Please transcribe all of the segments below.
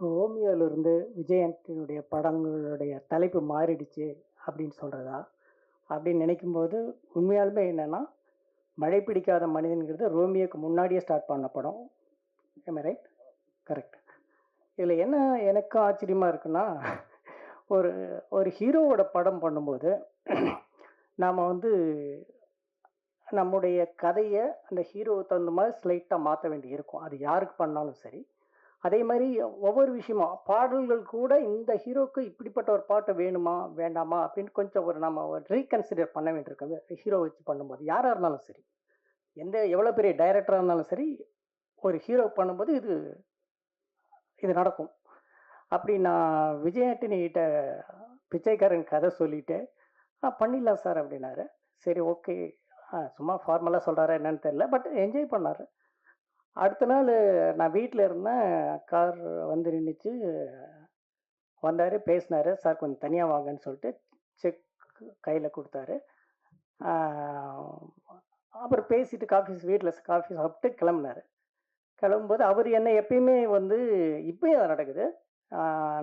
ரோமியோவிலிருந்து விஜயனுடைய படங்களுடைய தலைப்பு மாறிடுச்சு அப்படின்னு சொல்கிறதா அப்படின்னு நினைக்கும்போது உண்மையாலுமே என்னென்னா மழை பிடிக்காத மனிதன்கிறது ரோமியோக்கு முன்னாடியே ஸ்டார்ட் பண்ண படம். ஏமே ரைட் கரெக்ட் இதில் என்ன எனக்கு ஆச்சரியமாக இருக்குன்னா ஒரு ஒரு ஹீரோவோட படம் பண்ணும்போது நாம் வந்து நம்முடைய கதையை அந்த ஹீரோவை தகுந்த மாதிரி ஸ்லைட்டாக மாற்ற வேண்டி இருக்கும். அது யாருக்கு பண்ணாலும் சரி. அதே மாதிரி ஒவ்வொரு விஷயமா பாடல்கள் கூட இந்த ஹீரோக்கு இப்படிப்பட்ட ஒரு பாட்டு வேணுமா வேண்டாமா அப்படின்னு கொஞ்சம் ஒரு நம்ம ஒரு ரீகன்சிடர் பண்ண வேண்டியிருக்கோம் ஹீரோ வச்சு பண்ணும்போது யாராக இருந்தாலும் சரி எந்த எவ்வளோ பெரிய டைரக்டராக இருந்தாலும் சரி ஒரு ஹீரோ பண்ணும்போது இது இது நடக்கும். அப்படி நான் விஜயாட்டினிகிட்ட பிச்சைக்காரன் கதை சொல்லிவிட்டு ஆ பண்ணிடலாம் சார் அப்படின்னாரு. சரி ஓகே. சும்மா ஃபார்மலாக சொல்கிறாரா என்னன்னு தெரியல பட் என்ஜாய் பண்ணார். அடுத்த நாள் நான் வீட்டில் இருந்தேன். கார் வந்து நின்றுச்சு வந்தார் பேசினார். சார் கொஞ்சம் தனியாக வாங்கன்னு சொல்லிட்டு செக் கையில் கொடுத்தாரு. அப்புறம் பேசிட்டு காஃபி வீட்டில் காஃபி சாப்பிட்டு கிளம்புனார். கிளம்பும்போது அவர் என்னை எப்பயுமே வந்து இப்பயும் அது நடக்குது.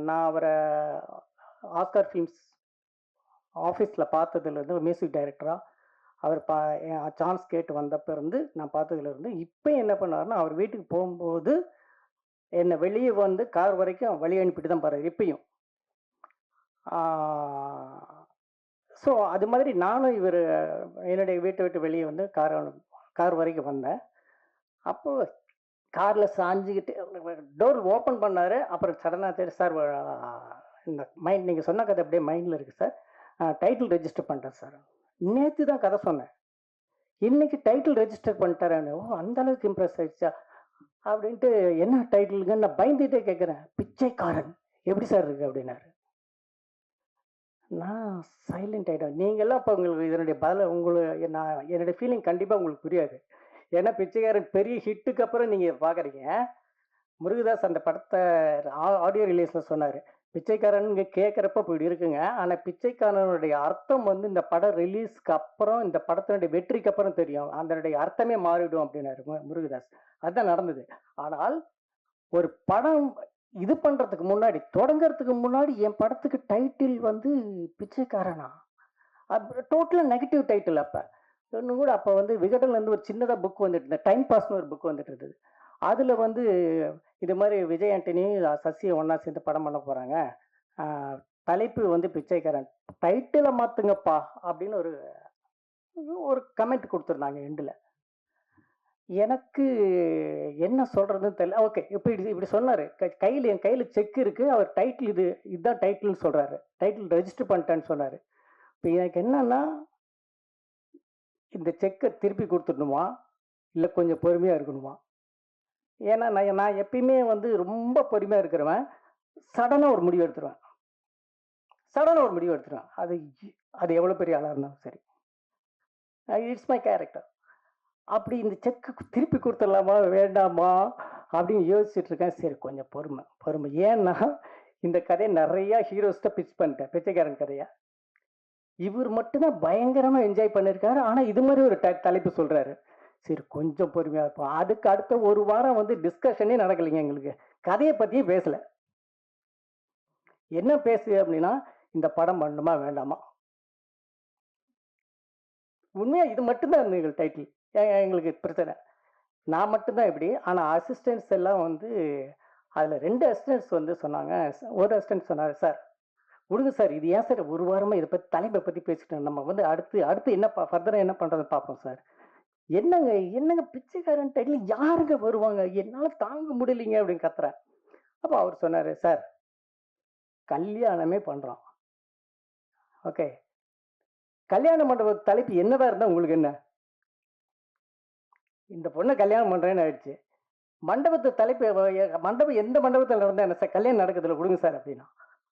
நான் அவரை ஆஸ்கார் ஃபிலிம்ஸ் ஆஃபீஸில் பார்த்ததுலேருந்து மியூசிக் டைரக்டராக அவர் பா சான்ஸ் கேட்டு வந்தப்ப இருந்து நான் பார்த்ததுலேருந்து இப்போ என்ன பண்ணாருன்னா அவர் வீட்டுக்கு போகும்போது என்னை வெளியே வந்து கார் வரைக்கும் வழி அனுப்பிட்டு தான் போகிறார் இப்பயும். ஸோ அது மாதிரி நானும் இவர் என்னுடைய வீட்டை விட்டு வெளியே வந்து கார் கார் வரைக்கும் வந்தேன். அப்போது காரில் சாஞ்சிக்கிட்டு டோர் ஓப்பன் பண்ணார் அப்புறம் சடனாக தேடி சார் இந்த மைண்ட் நீங்கள் சொன்ன கதை அப்படியே மைண்டில் இருக்குது சார். டைட்டில் ரெஜிஸ்டர் பண்ணுறேன் சார். நேற்று தான் கதை சொன்னேன். இன்னைக்கு டைட்டில் ரெஜிஸ்டர் பண்ணிட்டாரான்னு. ஓ அந்த அளவுக்கு இம்ப்ரெஸ் ஆயிடுச்சா? அப்படின்ட்டு என்ன டைட்டிலுங்க நான் பயந்துட்டே கேட்குறேன் பிச்சைக்காரன். எப்படி சார் இருக்கு? அப்படின்னாரு. நான் சைலண்ட் ஆகிட்டேன் நீங்கள்லாம் இப்போ உங்களுக்கு இதனுடைய பதில் உங்களுக்கு நான் என்னுடைய ஃபீலிங் கண்டிப்பாக உங்களுக்கு புரியாது. ஏன்னா பிச்சைக்காரன் பெரிய ஹிட்டுக்கு அப்புறம் நீங்கள் பார்க்குறீங்க முருகதாஸ் அந்த படத்தை ஆடியோ ரிலீஸில் சொன்னார். பிச்சைக்காரன் கேட்குறப்ப இப்படி இருக்குங்க. ஆனால் பிச்சைக்காரனுடைய அர்த்தம் வந்து இந்த படம் ரிலீஸ்க்கு அப்புறம் இந்த படத்தினுடைய வெற்றிக்கு அப்புறம் தெரியும். அதனுடைய அர்த்தமே மாறிடும் அப்படின்னாரு முருகதாஸ். அதுதான் நடந்தது. ஆனால் ஒரு படம் இது பண்ணுறதுக்கு முன்னாடி தொடங்கிறதுக்கு முன்னாடி என் படத்துக்கு டைட்டில் வந்து பிச்சைக்காரனா? டோட்டலாக நெகட்டிவ் டைட்டில் அப்போ. இன்னும் கூட அப்போ வந்து விகடன்லேருந்து ஒரு சின்னதாக புக் வந்துட்டு இருந்தது. டைம் பாஸ்னு ஒரு புக் வந்துட்டு இருந்தது. அதில் வந்து இது மாதிரி விஜய் ஆண்டனி சசியை ஒன்றா சேர்ந்து படம் பண்ண போகிறாங்க தலைப்பு வந்து பிச்சைக்காரன். டைட்டிலை மாற்றுங்கப்பா அப்படின்னு ஒரு ஒரு கமெண்ட் கொடுத்துருந்தாங்க எண்டில் எனக்கு என்ன சொல்கிறதுன்னு தெரியல. ஓகே இப்போ இப்படி இப்படி சொன்னார். கையில் என் கையில் செக் இருக்குது அவர் டைட்டில் இது இதுதான் டைட்டில்னு சொல்கிறாரு டைட்டில் ரெஜிஸ்டர் பண்ணிட்டேன்னு சொன்னார். இப்போ எனக்கு என்னன்னா இந்த செக்கை திருப்பி கொடுத்துடணுமா? இல்லை கொஞ்சம் பொறுமையாக இருக்கணுமா? ஏன்னா நான் நான் எப்பயுமே வந்து ரொம்ப பொறுமையாக இருக்கிறவன். சடனாக ஒரு முடிவு எடுத்துருவேன். சடனாக ஒரு முடிவு எடுத்துருவேன். அது அது எவ்வளோ பெரிய ஆளாக இருந்தாலும் சரி. இட்ஸ் மை கேரக்டர் அப்படி இந்த செக்கு திருப்பி கொடுத்துடலாமா வேண்டாமா அப்படின்னு யோசிச்சுட்டு இருக்கேன். சரி கொஞ்சம் பொறுமை பொறுமை. ஏன்னா இந்த கதையை நிறையா ஹீரோஸ்ட்டை பிச் பண்ணிட்டேன். பிச்சைக்காரன் கதையா. இவர் மட்டும்தான் பயங்கரமாக என்ஜாய் பண்ணியிருக்காரு ஆனால் இது மாதிரி ஒரு ட தலைப்பு சொல்கிறாரு சரி கொஞ்சம் பொறுமையாக இருப்போம். அதுக்கு அடுத்த ஒரு வாரம் வந்து டிஸ்கஷனே நடக்கலைங்க எங்களுக்கு. கதையை பற்றியும் பேசலை. என்ன பேசு அப்படின்னா இந்த படம் பண்ணணுமா வேண்டாமா? உண்மையாக இது மட்டும்தான் எங்கள் டைட்டில் எங்களுக்கு பிரச்சனை. நான் மட்டும்தான் இப்படி. ஆனால் அசிஸ்டன்ஸ் எல்லாம் வந்து அதில் ரெண்டு அசிஸ்டன்ஸ் வந்து சொன்னாங்க. ஒரு அசிஸ்டன்ட் சொன்னார் சார் விடுங்க சார் இது ஏன் சார் ஒரு வாரமாக இதை பற்றி தலைப்பை பற்றி பேசிட்டோம் நம்ம வந்து அடுத்து அடுத்து என்ன ஃபர்தராக என்ன பண்ணுறதுன்னு பார்ப்போம் சார் என்னங்க என்னங்க பிச்சைக்காரன் டைட்டில் யாருங்க வருவாங்க? என்னால் தாங்க முடியலைங்க அப்படின்னு கத்துறேன் அப்போ அவர் சொன்னார் சார் கல்யாணமே பண்ணுறோம் ஓகே. கல்யாண மண்டப தலைப்பு என்னதான் இருந்தால் உங்களுக்கு என்ன? இந்த பொண்ணை கல்யாணம் பண்ணுறேன்னு ஆயிடுச்சு. மண்டபத்து தலைப்பு மண்டபம் எந்த மண்டபத்தில் நடந்தால் என்ன சார்? கல்யாணம் நடக்கிறதுல கொடுங்க சார் அப்படின்னா.